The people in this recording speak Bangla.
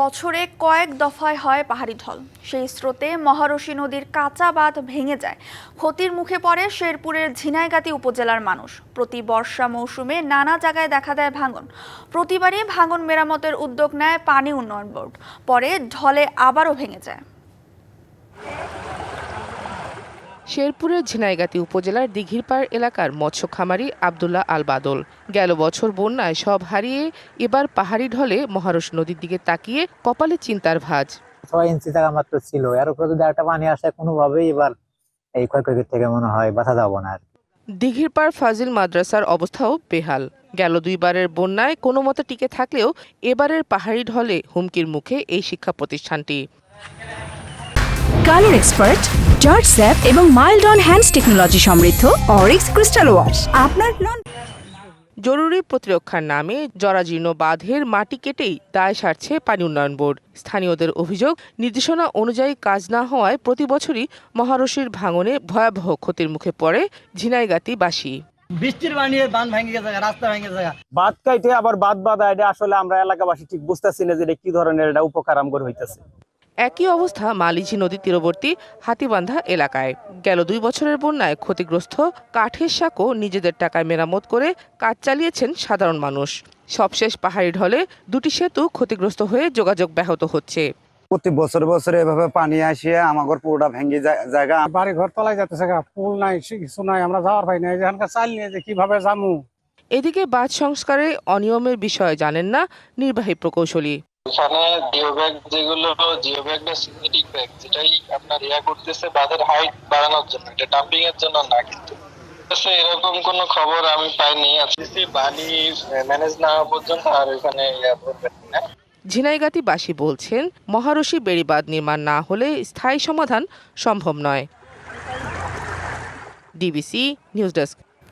বছরে কয়েক দফায় হয় পাহাড়ি ঢল। সেই স্রোতে মহারশী নদীর কাঁচা বাঁধ ভেঙে যায়। ক্ষতির মুখে পড়ে শেরপুরের ঝিনাইগাতি উপজেলার মানুষ। প্রতি বর্ষা মৌসুমে নানা জায়গায় দেখা দেয় ভাঙন। প্রতিবারই ভাঙন মেরামতের উদ্যোগ নেয় পানি উন্নয়ন বোর্ড। পরে ঢলে আবারও ভেঙে যায়। শেরপুরের ঝিনাইগাতি উপজেলার দিঘিরপাড় এলাকার মৎস্য খামারি আবদুল্লাহ আল বাদল। গেল বছর বন্যায় সব হারিয়ে এবার পাহাড়ি ঢলে মহারশ নদীর দিকে তাকিয়ে কপালে চিন্তার ভাঁজ। ছয় ইঞ্চি জায়গা মাত্র ছিল। এর উপরে যদি একটা পানি আসে কোনোভাবেই এবার এই ক্ষয়ক্ষতি থেকে মনে হয় বাঁচা যাব না আর দিঘিরপাড় ফাজিল মাদ্রাসার অবস্থাও বেহাল। গেল দুইবারের বন্যায় কোনো মতে টিকে থাকলেও এবারের পাহাড়ি ঢলে হুমকির মুখে এই শিক্ষা প্রতিষ্ঠানটি কালার এক্সপার্ট জর্জ স্যাপ এবং মাইল্ড অন হ্যান্ডস টেকনোলজি সমৃদ্ধ অরিক্স ক্রিস্টাল ওয়াশ। আপনার নন জরুরি প্রতিরক্ষার নামে জরাজীর্ণ বাঁধের মাটি কেটেই দায় সারছে পানি উন্নয়ন বোর্ড। স্থানীয়দের অভিযোগ নির্দেশনা অনুযায়ী কাজ না হওয়ায় প্রতি বছরই মহারশির ভাঙনে ভয়াবহ ক্ষতির মুখে পড়ে ঝিনাইগাতিবাসী বৃষ্টির পানি বান ভেঙে গেছে রাস্তা ভেঙে গেছে। বাদ কাইটে আবার বাদ বাদা এটা আসলে আমরা এলাকাবাসী ঠিক বুঝতেছি না যে এটা কি ধরনের এটা উপকার আমগর হইতেছে। একই অবস্থা মালিঝি নদী তীরবর্তী হাতিবান্ধা এলাকায়। গেল দুই বছরের বন্যায় ক্ষতিগ্রস্ত কাঠের সাঁকো নিজেদের টাকায় মেরামত করে কাজ চালিয়েছেন সাধারণ মানুষ। সবশেষ পাহাড়ি ঢলে দুটি সেতু ক্ষতিগ্রস্ত হয়ে যোগাযোগ ব্যাহত হচ্ছে। প্রতি বছর বছর এভাবে পানি আসিয়ে আমাদের পুরোটা ভেঙে যায় জায়গা। বাড়ি ঘর তলায় যাতেছে গা পুল নাই কিছু নাই আমরা যাওয়ার পাই না এখানকার চাল নিয়ে যে কীভাবে যামু? এদিকে বাঁধ সংস্কারে অনিয়মের বিষয়ে জানেন না নির্বাহী প্রকৌশলী। এখানে জিও ব্যাগ যেগুলো, জিও ব্যাগ বা ব্যাগ যেটাই আপনার ইয়া করতেছে হাইট বাড়ানোর জন্য। এটা ডাম্পিং এর জন্য না কিন্তু। এরকম খবর আমি পাইনি। আজকে বালি ম্যানেজ না পর্যন্ত আর ওখানে ইয়া করবেন না। বলছেন, মহারশী বেড়িবাঁধ নির্মাণ না হলে স্থায়ী সমাধান সম্ভব নয়। DBC news desk